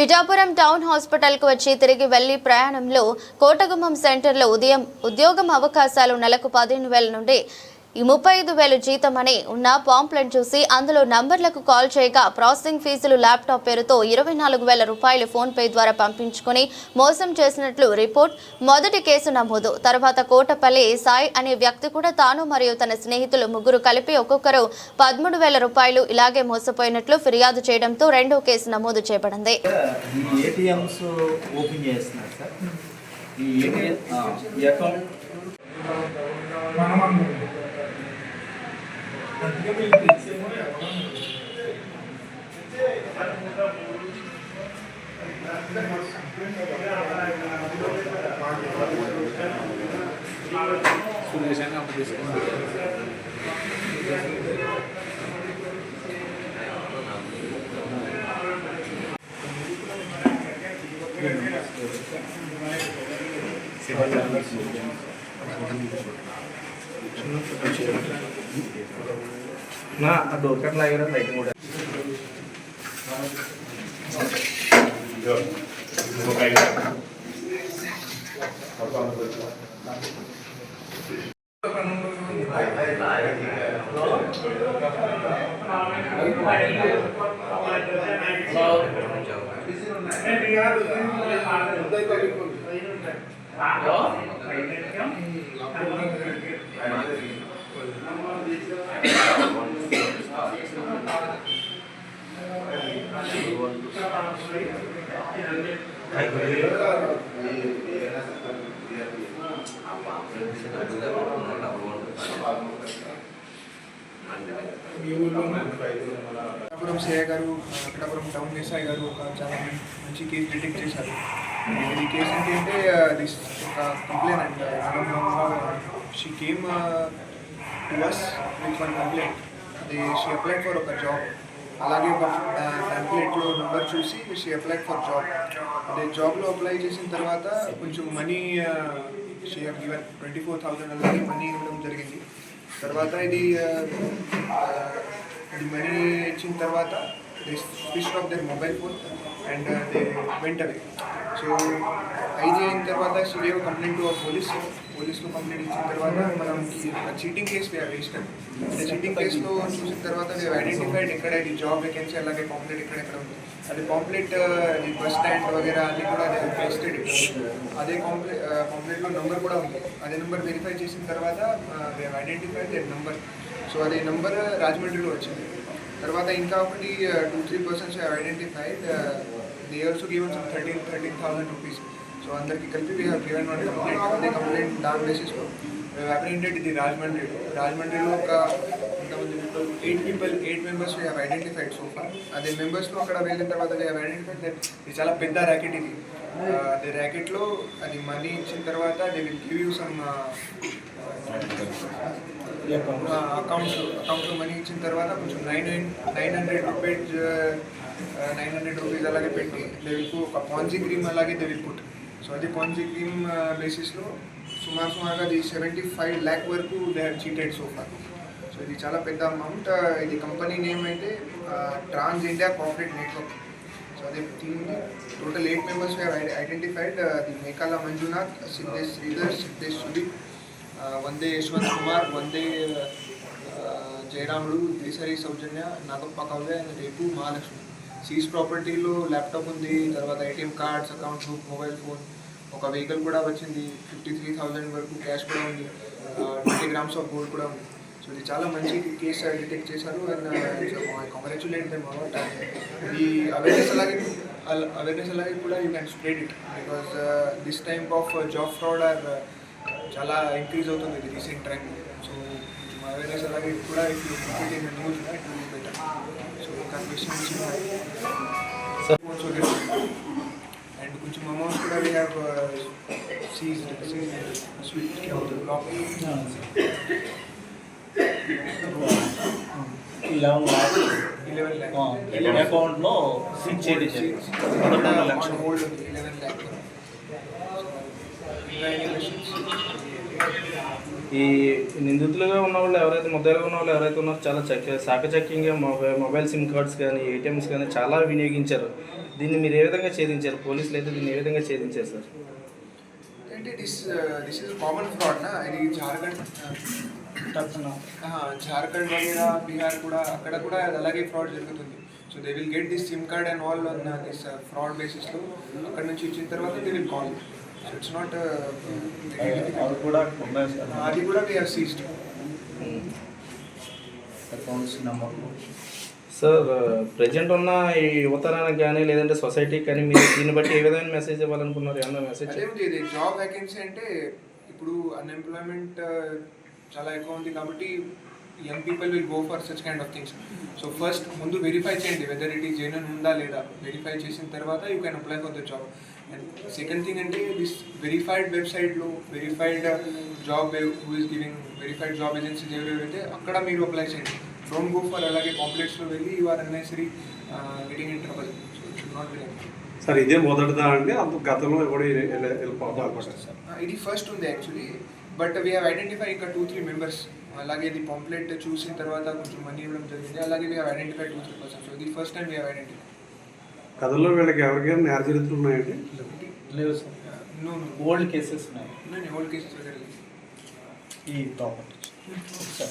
Pithapuram town హాస్పిటల్కు వచ్చి తిరిగి వెళ్ళి ప్రయాణంలో కోటగుమ్మం సెంటర్లో ఉదయం ఉద్యోగం అవకాశాలు నెలకు పదిహేను వేల నుండి ఈ ముప్పై ఐదు వేలు జీతమని ఉన్న పాంప్లెట్ చూసి అందులో నంబర్లకు కాల్ చేయగా ప్రాసెసింగ్ ఫీజులు ల్యాప్టాప్ పేరుతో ఇరవై నాలుగు వేల రూపాయలు ఫోన్ పే ద్వారా పంపించుకొని మోసం చేసినట్లు రిపోర్ట్. మొదటి కేసు నమోదు. తర్వాత కోటపల్లి సాయి అనే వ్యక్తి కూడా తాను మరియు తన స్నేహితులు ముగ్గురు కలిపి ఒక్కొక్కరు పదమూడు వేల రూపాయలు ఇలాగే మోసపోయినట్లు ఫిర్యాదు చేయడంతో రెండో కేసు నమోదు చేయబడింది. ఈ ఏటీఎంస్ ఓపెన్ చేస్తున్నారు సార్ ఈ ನಾ ಅದು ಕಟ್ಲಾಗಿರೋ ಲೈಟಿಂಗ್ ಕೂಡ Thank you. అప్పుడం సిఐ గారు అక్కడపురం టౌన్ ఎస్ఐ గారు ఒక చాలా మంచి కేసు డిటెక్ట్ చేశారు. ఈ కేసు ఏంటంటే దిస్ ఒక complaint and she came to us with one complaint అది షీ అప్లై ఫర్ ఒక జాబ్ అలాగే ఒక టెంప్లెట్లో నెంబర్ చూసి షీ అప్లై ఫర్ జాబ్ అంటే జాబ్లో అప్లై చేసిన తర్వాత కొంచెం money she given twenty four thousand అలాగే మనీ ఇవ్వడం జరిగింది. తర్వాత ఇది ఇది మనీ ఇచ్చిన తర్వాత they switch off their mobile phone and they so ఐదు అయిన తర్వాత సిడిఓ కంప్లైంట్ టు పోలీస్ పోలీస్లో కంప్లైంట్ ఇచ్చిన తర్వాత మనకి చీటింగ్ కేసు వేసినాం చీటింగ్ కేసులో చూసిన తర్వాత మేము ఐడెంటిఫైడ్ ఎక్కడ ఇది జాబ్ వేకెన్సీ అలాగే పాంప్లెట్ ఎక్కడెక్కడ ఉంది. అది పాంప్లెట్ అది బస్ స్టాండ్ వగేరా అన్ని కూడా అది పేస్టెడ్ అదే పాంప్లెట్ పాంప్లెట్లో నెంబర్ కూడా ఉంది. అదే నెంబర్ వెరిఫై చేసిన తర్వాత మేము ఐడెంటిఫైడ్ దట్ నెంబర్ సో అదే నెంబర్ రాజమండ్రిలో వచ్చింది. తర్వాత ఇంకా ఒకటి two three persons identified they also given some thirteen thirteen thousand rupees so అందరికి కలిపి we have given one complaint అదే కంప్లైంట్ దాని బేసిస్లో మేము అప్రెంటెడ్ ఇది రాజమండ్రిలో రాజమండ్రిలో ఒక ఎంతమంది people eight people eight members we have identified so far అదే మెంబర్స్లో అక్కడ వెళ్ళిన తర్వాత వీ హ్యావ్ ఐడెంటిఫైడ్ దట్ ఇది చాలా పెద్ద ర్యాకెట్ ఇది. అదే ర్యాకెట్లో అది మనీ ఇచ్చిన తర్వాత they will give you some accounts అకౌంట్లో మనీ ఇచ్చిన తర్వాత కొంచెం nine nine hundred rupees nine hundred rupees అలాగే పెట్టి దేవికు ఒక పాన్జీ క్రీమ్ అలాగే దేవిల్ పుట్ సో అది పాన్సీ క్రీమ్ బేసిస్లో సుమారు సుమారుగా అది సెవెంటీ ఫైవ్ ల్యాక్ వరకు they have cheated so far so ఇది చాలా పెద్ద అమౌంట్ ఇది కంపెనీ నేమ్ అయితే trans India corporate network so అదే team total eight members identified the Mekala Manjunath Siddhesh Sridhar Siddhesh Sudeep Vande Yashwant Kumar Vande Jayaramudu Desari Sowjanya Nagappa Kavya and రేపు Mahalakshmi. Seize ప్రాపర్టీలో laptop ఉంది తర్వాత ATM cards account book mobile phone. ఒక vehicle కూడా వచ్చింది fifty three thousand వరకు cash కూడా ఉంది. ట్వంటీ గ్రామ్స్ ఆఫ్ గోల్డ్ కూడా ఉంది. సో ఇది చాలా మంచి కేసు డిటెక్ట్ చేశారు అండ్ కంగ్రాచులేట్ దెమ్ అబౌట్ ఈ అవేర్నెస్ అలాగే అవేర్నెస్ అలాగే కూడా you can spread it because this type of job fraud are చాలా ఇంక్రీజ్ అవుతుంది ఇది రీసెంట్ ట్రైన్ సో అలాగే కూడా you put in news it will better so ఒక క్వశ్చన్ అండ్ కొంచెం అమౌంట్స్ కూడా we have seize sweet block eleven lakhs అకౌంట్లో six పదకొండు లక్షలు హోల్డ్ ఉంది ఇలెవెన్ ల్యాక్ ఇంకా ఎనీ క్వశ్చన్స్ ఈ నిందితులుగా ఉన్న వాళ్ళు ఎవరైతే ముద్దాయిలుగా ఉన్న వాళ్ళు ఎవరైతే ఉన్నారో చాలా చక్క సాకచక్యంగా మొబైల్ మొబైల్ సిమ్ కార్డ్స్ కానీ ఏటీఎంస్ కానీ చాలా వినియోగించారు. దీన్ని మీరు ఏ విధంగా ఛేదించారు? పోలీసులు అయితే దీన్ని ఏ విధంగా ఛేదించారు సార్? అంటే this this is common fraud నా? ఇది జార్ఖండ్ జార్ఖండ్ వగేరా బీహార్ కూడా అక్కడ కూడా అలాగే ఫ్రాడ్ జరుగుతుంది. So they will get this SIM card and all this fraud బేసిస్లో అక్కడ నుంచి ఇచ్చిన తర్వాత they will call. It's not అవి కూడా ఉన్నాయి సార్. అది కూడా are seized accounts number sir present ఉన్న ఈ యువతరానికి కానీ లేదంటే సొసైటీకి కానీ మీరు దీన్ని బట్టి ఏ విధమైన మెసేజ్ ఇవ్వాలనుకున్నారు? ఏమన్నా మెసేజ్ అదేమిటి ఇది జాబ్ వేకెన్సీ అంటే ఇప్పుడు అన్ఎంప్లాయ్మెంట్ చాలా ఎక్కువ ఉంది కాబట్టి young people will go for such kind of things so first ముందు వెరిఫై చేయండి వెదర్ ఇట్ ఈస్ జెన్యున్ ఉందా లేదా. వెరిఫై చేసిన తర్వాత you can apply for the job and second thing అంటే దిస్ వెరిఫైడ్ వెబ్సైట్లో verified job who is giving verified job agencies ఎవరెవరైతే అక్కడ మీరు అప్లై చేయండి. డోంట్ గో ఫర్ అలాగే కాంప్లెక్స్లో వెళ్ళి you are unnecessary getting in trouble so it should not be like sir ఇదే మొదటిదా అండి? అంత గతంలో కూడా వెళ్ళిపోతాం అనుకుంటారు సార్ Uh, ఇది ఫస్ట్ ఉంది actually but we have identify ఇంకా టూ త్రీ మెంబర్స్ అలాగే ఇది పాంప్లెట్ చూసిన తర్వాత కొంచెం మనీ ఇవ్వడం జరిగింది. అలాగే we have identify two three persons so ఇది first time we have identify గతంలో వీళ్ళకి ఎవరికైనా నేర చరిత్రలు ఉన్నాయండి? లేవు సార్. ఓల్డ్ కేసెస్ ఉన్నాయి. నేను ఓల్డ్ కేసెస్ ఈ ప్రాపర్టీస్ సార్.